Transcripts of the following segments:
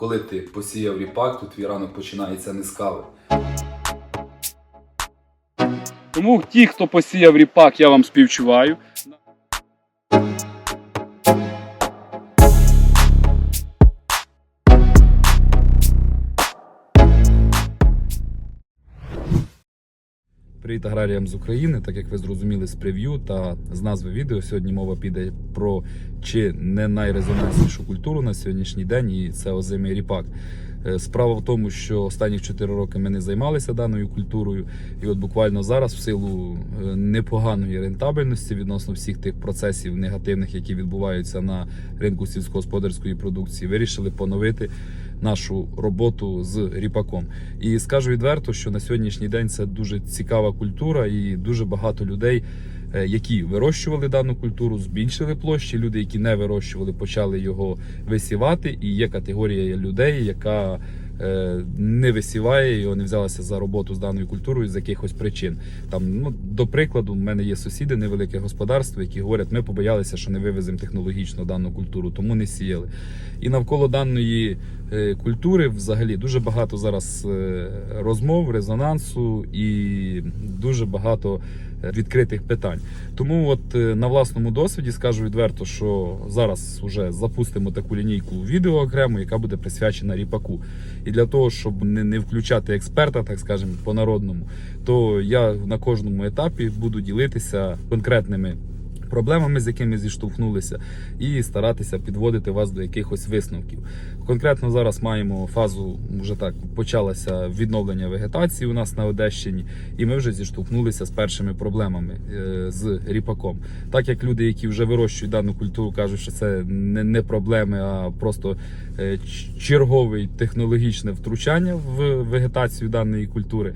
Коли ти посіяв ріпак, то твій ранок починається не з кави. Тому ті, хто посіяв ріпак, я вам співчуваю. Привіт аграріям з України. Так як ви зрозуміли з прев'ю та з назви відео, сьогодні мова піде про чи не найрезонанснішу культуру на сьогоднішній день, і це озимий ріпак. Е, Справа в тому, що останні 4 роки ми не займалися даною культурою, і от буквально зараз, в силу е, непоганої рентабельності відносно всіх тих процесів негативних, які відбуваються на ринку сільськогосподарської продукції, вирішили поновити нашу роботу з ріпаком. І скажу відверто, що на сьогоднішній день це дуже цікава культура, і дуже багато людей, е, які вирощували дану культуру, збільшили площі. Люди, які не вирощували, почали його висівати. І є категорія людей, яка не висіває його, не взялася за роботу з даною культурою з якихось причин. Там, ну, до прикладу, в мене є сусіди, невелике господарство, які говорять, ми побоялися, що не вивеземо технологічно дану культуру, тому не сіяли. І навколо даної е, культури взагалі дуже багато зараз е, розмов, резонансу і дуже багато е, відкритих питань. Тому от е, на власному досвіді скажу відверто, що зараз вже запустимо таку лінійку відео окремо, яка буде присвячена ріпаку. І для того, щоб не, не включати експерта, так скажемо, по народному, то я на кожному етапі буду ділитися конкретними проблемами, з якими зіштовхнулися, і старатися підводити вас до якихось висновків. Конкретно зараз маємо фазу, вже так почалося відновлення вегетації у нас на Одещині, і ми вже зіштовхнулися з першими проблемами е, з ріпаком. Так як люди, які вже вирощують дану культуру, кажуть, що це не, проблеми, а просто е, ч- черговий технологічне втручання в вегетацію даної культури.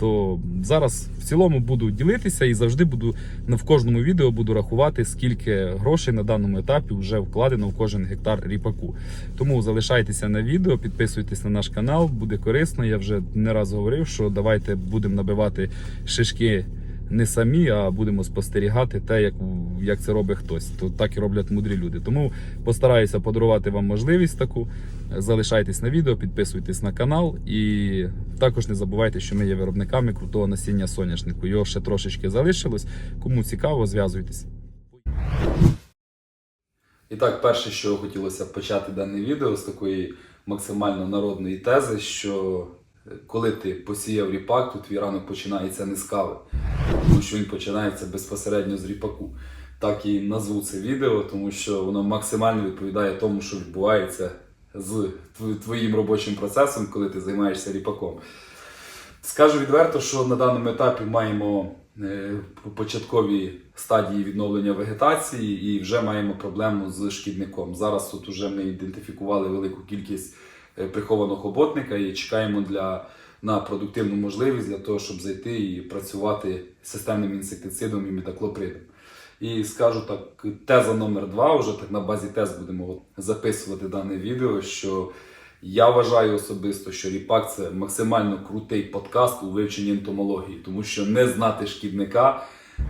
То зараз в цілому буду ділитися і завжди буду на в кожному відео буду рахувати, скільки грошей на даному етапі вже вкладено в кожен гектар ріпаку. Тому залишайтеся на відео, підписуйтесь на наш канал, буде корисно. Я вже не раз говорив, що давайте будемо набивати шишки не самі, а будемо спостерігати те, як, як це робить хтось. То так і роблять мудрі люди. Тому постараюся подарувати вам можливість таку. Залишайтесь на відео, підписуйтесь на канал і також не забувайте, що ми є виробниками крутого насіння соняшнику. Його ще трошечки залишилось. Кому цікаво, зв'язуйтесь. І так, перше, що хотілося почати дане відео з такої максимально народної тези, що е, коли ти посіяв ріпак, то твій ранок починається не з кави, тому що він починається безпосередньо з ріпаку. Так і назву це відео, тому що воно максимально відповідає тому, що відбувається з твоїм робочим процесом, коли ти займаєшся ріпаком. Скажу відверто, що на даному етапі маємо е, початкові стадії відновлення вегетації і вже маємо проблему з шкідником. Зараз тут вже ми ідентифікували велику кількість е, прихованого хоботника і чекаємо для, на продуктивну можливість для того, щоб зайти і працювати з системним інсектицидом і метаклопридом. І скажу так, теза номер два, вже так на базі тез будемо записувати дане відео, що я вважаю особисто, що ріпак це максимально крутий подкаст у вивченні ентомології, тому що не знати шкідника,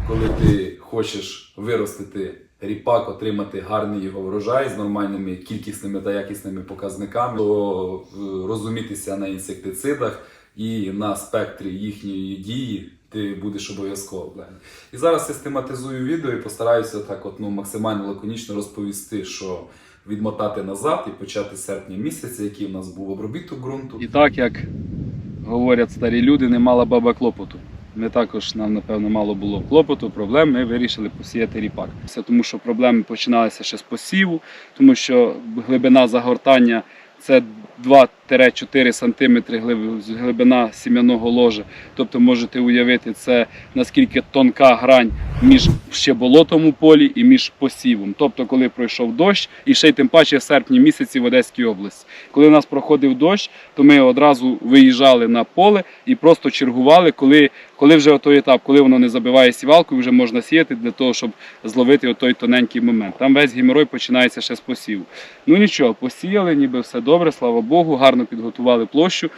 коли ти хочеш виростити ріпак, отримати гарний його врожай з нормальними кількісними та якісними показниками, то е, розумітися на інсектицидах і на спектрі їхньої дії. Ти будеш обов'язково. І зараз систематизую відео і постараюся так от, ну, максимально лаконічно розповісти, що відмотати назад і почати серпня місяця, який у нас був обробіток ґрунту. І так, як говорять старі люди, не мала баба клопоту. Ми також нам, напевно, мало було клопоту, проблем. Ми вирішили посіяти ріпак. Це тому, що проблеми починалися ще з посіву, тому що глибина загортання це 2-4 см глибина сім'яного ложа. Тобто можете уявити, це наскільки тонка грань між ще болотом у полі і між посівом. Тобто, коли пройшов дощ, і ще й тим паче в серпні місяці в Одеській області. Коли у нас проходив дощ, то ми одразу виїжджали на поле і просто чергували, коли, коли вже той етап, коли воно не забиває сівалку, вже можна сіяти для того, щоб зловити той тоненький момент. Там весь геморой починається ще з посіву. Ну нічого, посіяли, ніби все добре, слава Богу, гарно підготували площу.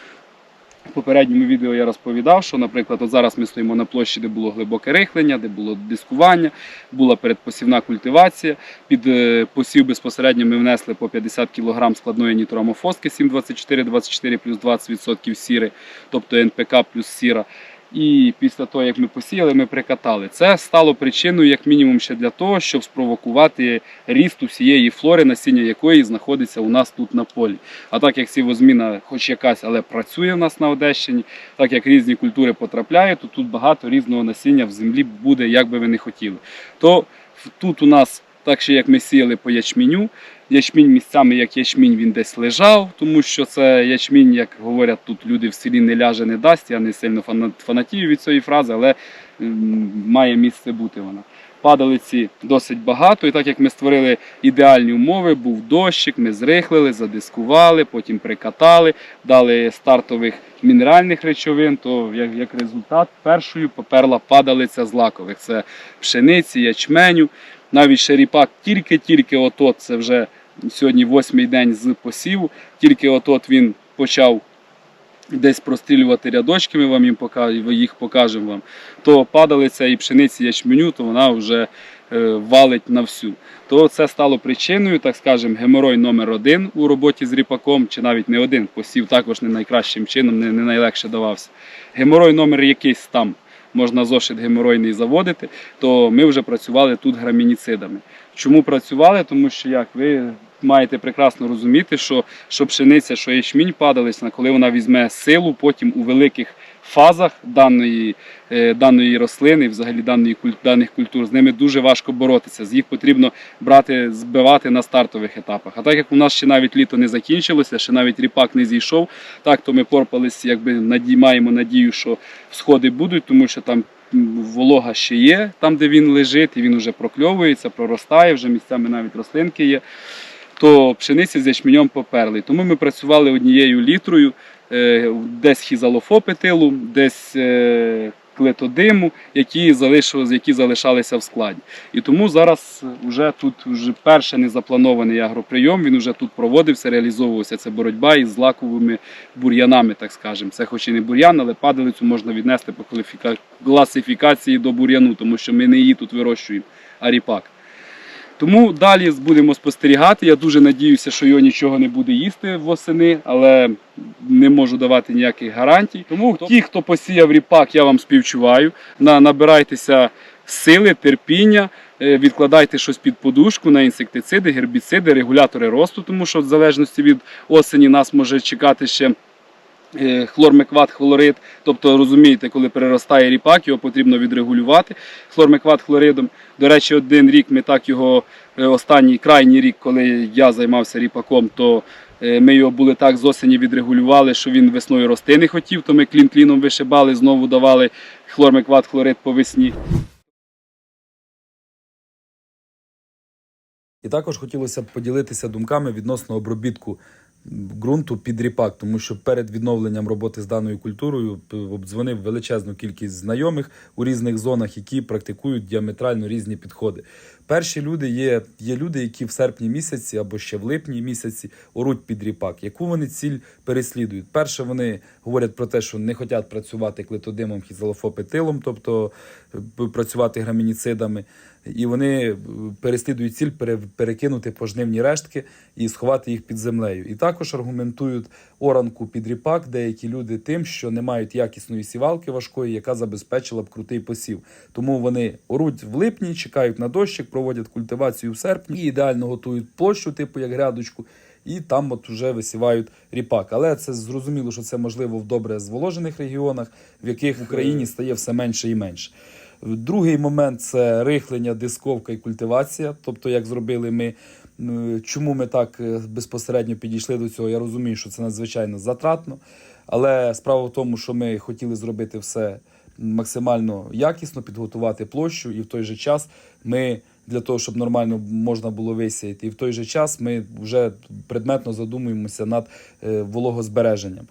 В попередньому відео я розповідав, що, наприклад, от зараз ми стоїмо на площі, де було глибоке рихлення, де було дискування, була передпосівна культивація. Під е, посів безпосередньо ми внесли по 50 кг складної нітромофоски 7,24-24 плюс 20% сіри, тобто НПК плюс сіра. І після того, як ми посіяли, ми прикатали. Це стало причиною, як мінімум, ще для того, щоб спровокувати ріст усієї флори, насіння якої знаходиться у нас тут на полі. А так як сівозміна, хоч якась, але працює в нас на Одещині, так як різні культури потрапляють, то тут багато різного насіння в землі буде, як би ви не хотіли. То тут у нас, так ще як ми сіяли по ячменю, ячмінь місцями, як ячмінь, він десь лежав, тому що це ячмінь, як говорять тут люди в селі, не ляже, не дасть. Я не сильно фана- фанатію від цієї фрази, але має місце бути вона. Падалиці досить багато, і так як ми створили ідеальні умови, був дощик, ми зрихлили, задискували, потім прикатали, дали стартових мінеральних речовин, то як, як результат першою поперла падалиця з лакових. Це пшениці, ячменю. Навіть ще ріпак тільки-тільки отот, це вже сьогодні восьмий день з посіву, тільки отот він почав десь прострілювати рядочки, ми вам їм покажемо, їх покажемо вам, то падалиця і пшениці ячменю, то вона вже е, валить на всю. То це стало причиною, так скажемо, геморой номер один у роботі з ріпаком, чи навіть не один, посів також не найкращим чином, не, не найлегше давався. Геморой номер якийсь там. Можна зошит геморойний заводити, то ми вже працювали тут грамініцидами. Чому працювали? Тому що як ви маєте прекрасно розуміти, що, що пшениця, що ячмінь падалися, коли вона візьме силу, потім у великих фазах даної, е, даної рослини, взагалі даної, даних культур, з ними дуже важко боротися. З їх потрібно брати, збивати на стартових етапах. А так як у нас ще навіть літо не закінчилося, ще навіть ріпак не зійшов, так то ми порпались, якби наді, маємо надію, що сходи будуть, тому що там волога ще є, там де він лежить, і він вже прокльовується, проростає, вже місцями навіть рослинки є. То пшениці з ячменем поперли. Тому ми працювали однією літрою, десь хізалофопетилу, десь е, клетодиму, які, які залишалися в складі. І тому зараз вже тут вже перший незапланований агроприйом, він вже тут проводився, реалізовувався. Це боротьба із злаковими бур'янами, так скажемо. Це хоч і не бур'ян, але падалицю можна віднести по класифікації до бур'яну, тому що ми не її тут вирощуємо, а ріпак. Тому далі будемо спостерігати. Я дуже надіюся, що його нічого не буде їсти восени, але не можу давати ніяких гарантій. Тому ті, хто посіяв ріпак, я вам співчуваю. На, набирайтеся сили, терпіння, е, відкладайте щось під подушку на інсектициди, гербіциди, регулятори росту, тому що в залежності від осені нас може чекати ще. Е, Хлормекват, хлорид, тобто розумієте, коли переростає ріпак, його потрібно відрегулювати хлормекват хлоридом. До речі, один рік ми так його е, останній крайній рік, коли я займався ріпаком, то е, ми його були так з осені відрегулювали, що він весною рости не хотів, то ми клін-кліном вишибали, знову давали хлормекват хлорид по весні. І також хотілося б поділитися думками відносно обробітку ґрунту під ріпак, тому що перед відновленням роботи з даною культурою обдзвонив величезну кількість знайомих у різних зонах, які практикують діаметрально різні підходи. Перші люди є, є люди, які в серпні місяці або ще в липні місяці оруть під ріпак. Яку вони ціль переслідують? Перше, вони говорять про те, що не хочуть працювати клетодимом хізалофопетилом, тобто е, працювати грамініцидами. І вони е, переслідують ціль перекинути пожнивні рештки і сховати їх під землею. І також аргументують оранку під ріпак деякі люди тим, що не мають якісної сівалки важкої, яка забезпечила б крутий посів. Тому вони оруть в липні, чекають на дощик, проводять культивацію в серпні і ідеально готують площу, типу як грядочку. І там от уже висівають ріпак. Але це зрозуміло, що це можливо в добре зволожених регіонах, в яких в Україні стає все менше і менше. Другий момент це рихлення, дисковка і культивація. Тобто, як зробили ми. Чому ми так е, безпосередньо підійшли до цього? Я розумію, що це надзвичайно затратно. Але справа в тому, що ми хотіли зробити все максимально якісно, підготувати площу, і в той же час ми для того, щоб нормально можна було висіяти. І в той же час ми вже предметно задумуємося над е, вологозбереженням.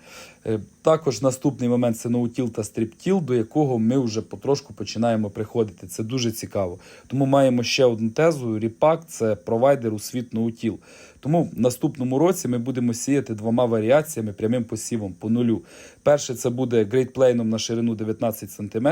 Е, Також наступний момент це ноутіл та стріптіл, до якого ми вже потрошку починаємо приходити. Це дуже цікаво. Тому маємо ще одну тезу: Ріпак це провайдер у світ ноутіл. Тому в наступному році ми будемо сіяти двома варіаціями прямим посівом по нулю. Перше це буде Plain на ширину 19 см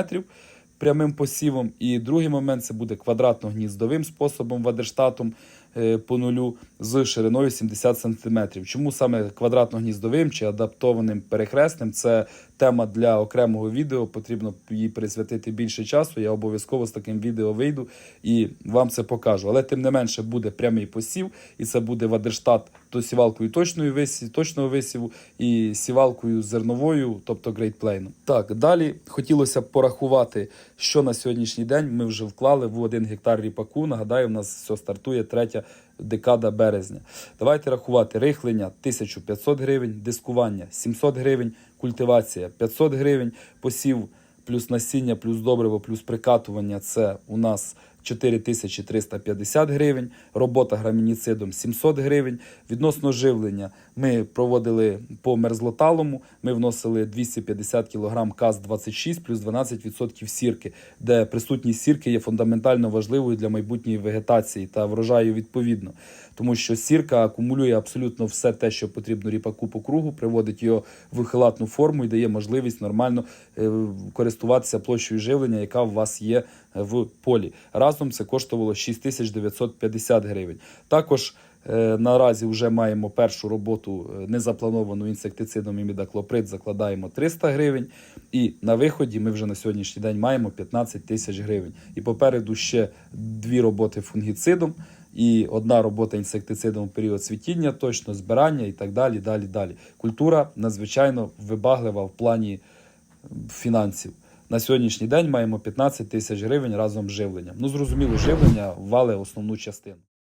прямим посівом. І другий момент це буде квадратно-гніздовим способом вадерштатом е, по нулю з шириною 70 см. Чому саме квадратно-гніздовим чи адаптованим перехресним? Це тема для окремого відео. Потрібно їй присвятити більше часу. Я обов'язково з таким відео вийду і вам це покажу. Але тим не менше буде прямий посів, і це буде вадерштат то сівалкою точної висів, точного висіву і сівалкою зерновою, тобто Plain. Так, далі хотілося б порахувати, що на сьогоднішній день ми вже вклали в один гектар ріпаку. Нагадаю, у нас все стартує третя декада березня. Давайте рахувати рихлення 1500 гривень, дискування 700 гривень, культивація. 500 гривень, посів плюс насіння, плюс добриво, плюс прикатування. Це у нас 4350 гривень, робота грамініцидом 700 гривень. Відносно живлення ми проводили по мерзлоталому, ми вносили 250 кг КАЗ-26 плюс 12% сірки, де присутність сірки є фундаментально важливою для майбутньої вегетації та врожаю відповідно. Тому що сірка акумулює абсолютно все те, що потрібно ріпаку по кругу, приводить його в хилатну форму і дає можливість нормально е, користуватися площею живлення, яка у вас є в полі. Разом це коштувало 6950 гривень. Також е, наразі вже маємо першу роботу е, незаплановану інсектицидом і мідаклоприд, закладаємо 300 гривень. І на виході ми вже на сьогоднішній день маємо 15 тисяч гривень. І попереду ще дві роботи фунгіцидом і одна робота інсектицидом у період цвітіння, точно збирання і так далі. далі, далі. Культура надзвичайно вибаглива в плані фінансів. На сьогоднішній день маємо 15 тисяч гривень разом з живленням. Ну, зрозуміло, живлення вали основну частину.